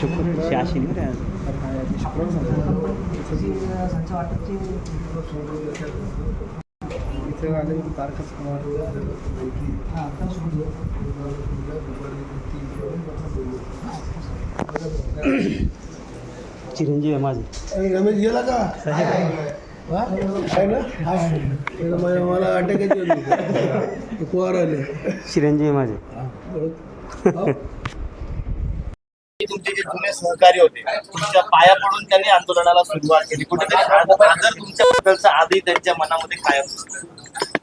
शुक्र चिरंजीव आहे माझे. रमेश गेला का? मला अटॅक चिरंजीव माझे. जुने सहकारी होते. तुमच्या पाया पडून त्यांनी आंदोलनाला सुरुवात केली. कुठेतरी आदर तुमच्याबद्दलचा आजही त्यांच्या मनामध्ये कायम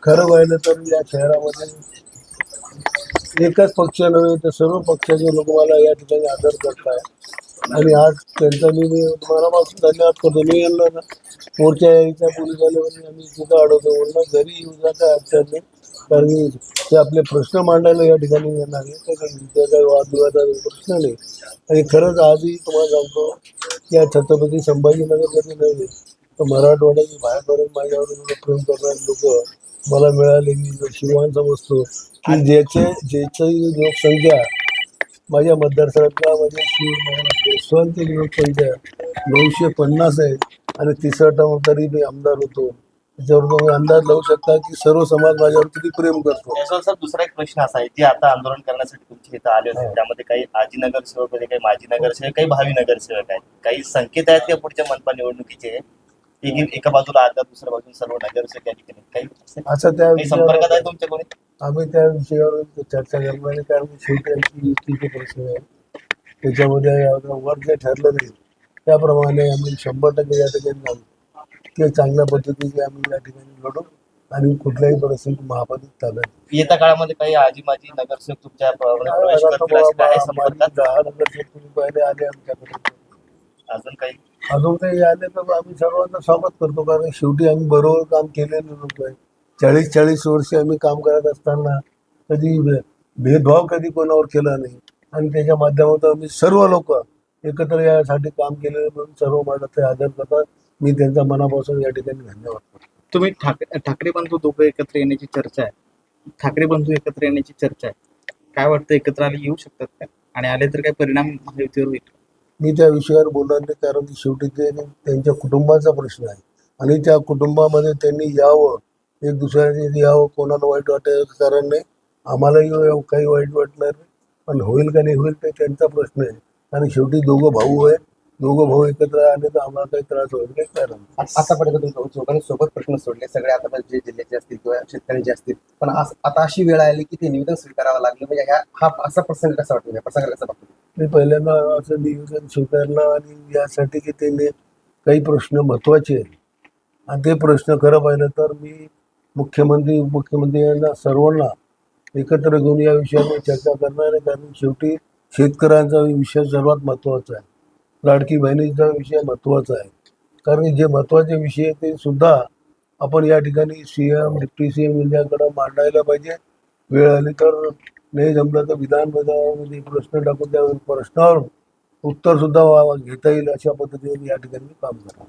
खरं पाहिलं तर या शहरामध्ये एकच पक्ष नव्हे तर सर्व पक्षाचे लोक मला या ठिकाणी आदर करताय. आणि आज त्यांचा मी मी मनापासून धन्यवाद करतो. मी यांना मोर्चा यायच्या पोलीस आम्ही तिथं अडवतो म्हणलं घरी येऊ जाता अडचण नाही कारण ते आपले प्रश्न मांडायला या ठिकाणी येणार आहे त्या काही वादविवादाचा प्रश्न नाही. आणि खरंच आजही तुम्हाला सांगतो या छत्रपती संभाजीनगरमध्ये नाही. तर मराठवाड्याची बाहेरपर्यंत माझ्यावर प्रेम करणारे लोक मला मिळाले मी शिवान समजतो की ज्याचे ज्याची लोकसंख्या माझ्या मतदारसंघातला माझ्या यशवंत लोकसंख्या नऊशे पन्नास आहे. आणि तिसरा टर्म तरी मी आमदार होतो. त्याच्यावर तुम्ही अंदाज लावू शकता की सर्व समाज माझ्यावर किती प्रेम करतो. साहेब दुसरा एक प्रश्न असा आहे जे आता आंदोलन करण्यासाठी तुमचे इथं आले होते हो. त्यामध्ये काही आजी नगरसेवक होते काही माजी नगरसेवक काही भावी नगरसेवक आहेत. काही संकेत आहेत का पुढच्या मनपा निवडणुकीचे? एक एका बाजूला आता दुसऱ्या बाजूला सर्व नगरसेवक या ठिकाणी काही असे- असं त्या काही संपर्कात आहे विषयावर तुमच्या कोणी? आम्ही त्या विषयावर चर्चा करणार नाही कारण शेवटी आमची युतीचे प्रश्न आहे त्याच्यामध्ये वर जे ठरलं नाही त्याप्रमाणे आम्ही शंभर टक्के या ठिकाणी जाऊ. ते चांगल्या पद्धतीने आम्ही या ठिकाणी लढू आणि कुठल्याही परिस्थितीत महापालिक चालत येत्या काळामध्ये काही आजी माजी नगरसेवक तुमच्या प- प्रवेश करतील असे काही संपर्कात? दहा नगरचे तुम्ही पहिले आले आमच्याकडे. अजून काही? अजून काही आले तर आम्ही सर्वांना स्वागत करतो कारण शेवटी आम्ही बरोबर काम केलेलं लोक आहे चाळीस चाळीस वर्ष आम्ही काम करत असताना कधी भे- भेदभाव कधी कोणावर केला नाही. आणि त्याच्या माध्यमातून आम्ही सर्व लोक एकत्र यासाठी काम केलेलं म्हणून सर्व माझा ते आदर करतात. मी त्यांचा मनापासून या ठिकाणी धन्यवाद करतो. तुम्ही ठाकरे ठाकरे बंधू दोघं एकत्र येण्याची चर्चा आहे. ठाकरे बंधू एकत्र येण्याची चर्चा आहे. काय वाटतं एकत्र आले येऊ शकतात का? आणि आले तर काय परिणाम महायुतीवर होईल? मी त्या विषयावर बोलणार नाही कारण की शेवटी ते त्यांच्या कुटुंबाचा प्रश्न आहे. आणि त्या कुटुंबामध्ये त्यांनी यावं एक दुसऱ्याने यावं कोणाला वाईट वाटायचं कारण नाही. आम्हालाही काही वाईट वाटणार नाही. पण होईल का नाही होईल ते त्यांचा प्रश्न आहे. कारण शेवटी दोघं भाऊ आहे दोघं भाऊ एकत्र आले तर आम्हाला काही त्रास होईल काही कारण नाही. आतापर्यंत तुम्ही दोघांनी सोबत प्रश्न सोडले. सगळे आता जे जिल्ह्याचे असतील किंवा शेतकऱ्यांचे असतील. पण आज- आता अशी वेळ आली की ते निवेदन स्वीकारावं लागलं. म्हणजे ह्या हा असा प्रसंग कसा वाटतो या प्रसंगाला कसा वाटतो मी पहिल्यांदा असं नियोजन स्वीकारलं आणि यासाठी की त्यांनी काही प्रश्न महत्त्वाचे आहेत. आणि ते प्रश्न खरं पाहिलं तर मी मुख्यमंत्री उपमुख्यमंत्री यांना सर्वांना एकत्र घेऊन या विषयावर चर्चा करणार आहे. कारण शेवटी शेतकऱ्यांचा विषय सर्वात महत्त्वाचा आहे. लाडकी बहिणीचा विषय महत्त्वाचा आहे. कारण जे महत्त्वाचे विषय आहेत ते सुद्धा आपण या ठिकाणी C M deputy C M यांच्याकडे मांडायला पाहिजे. वेळ आली तर नाही जमलं तर विधानसभामध्ये प्रश्न टाकून त्या प्रश्नावर उत्तर सुद्धा वा- घेता येईल अशा पद्धतीने या ठिकाणी मी काम करतो.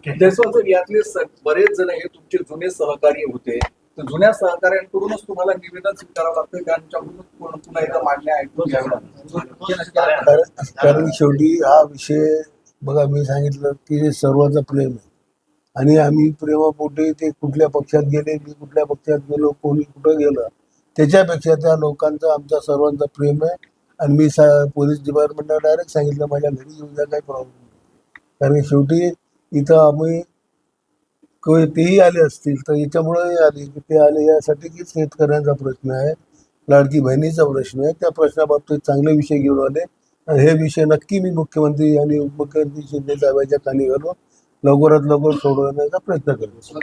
यातले बरेच जण हे तुमचे जुने सहकारी होते. तर जुन्या सहकार्यांकडूनच तुम्हाला निवेदन स्वीकारावं लागतं त्यांच्याकडूनच पुन्हा पुन्हा एकदा मागण्या ऐकून घ्याव्या लागतात. कारण कारण शेवटी हा विषय बघा मी सांगितलं की हे सर्वांचं प्रेम आहे. आणि आम्ही प्रेमापोटे ते कुठल्या पक्षात गेले मी कुठल्या पक्षात गेलो कोणी कुठं गेलं त्याच्यापेक्षा त्या लोकांचं आमचा सर्वांचं प्रेम आहे. आणि मी सा पोलीस डिपार्टमेंटला डायरेक्ट सांगितलं माझ्या घरी येऊन जा काही प्रॉब्लेम नाही. कारण शेवटी इथं आम्ही तेही आले असतील तर याच्यामुळे आले की ते आले यासाठी की शेतकऱ्यांचा प्रश्न आहे लाडकी बहिणीचा प्रश्न आहे. त्या प्रश्नाबाबतीत चांगले विषय घेऊन आले. हे विषय नक्की मी मुख्यमंत्री आणि उपमुख्यमंत्री शिंदे साहेबांच्या कानी घालून लवकरात लवकर सोडवण्याचा प्रयत्न करतो.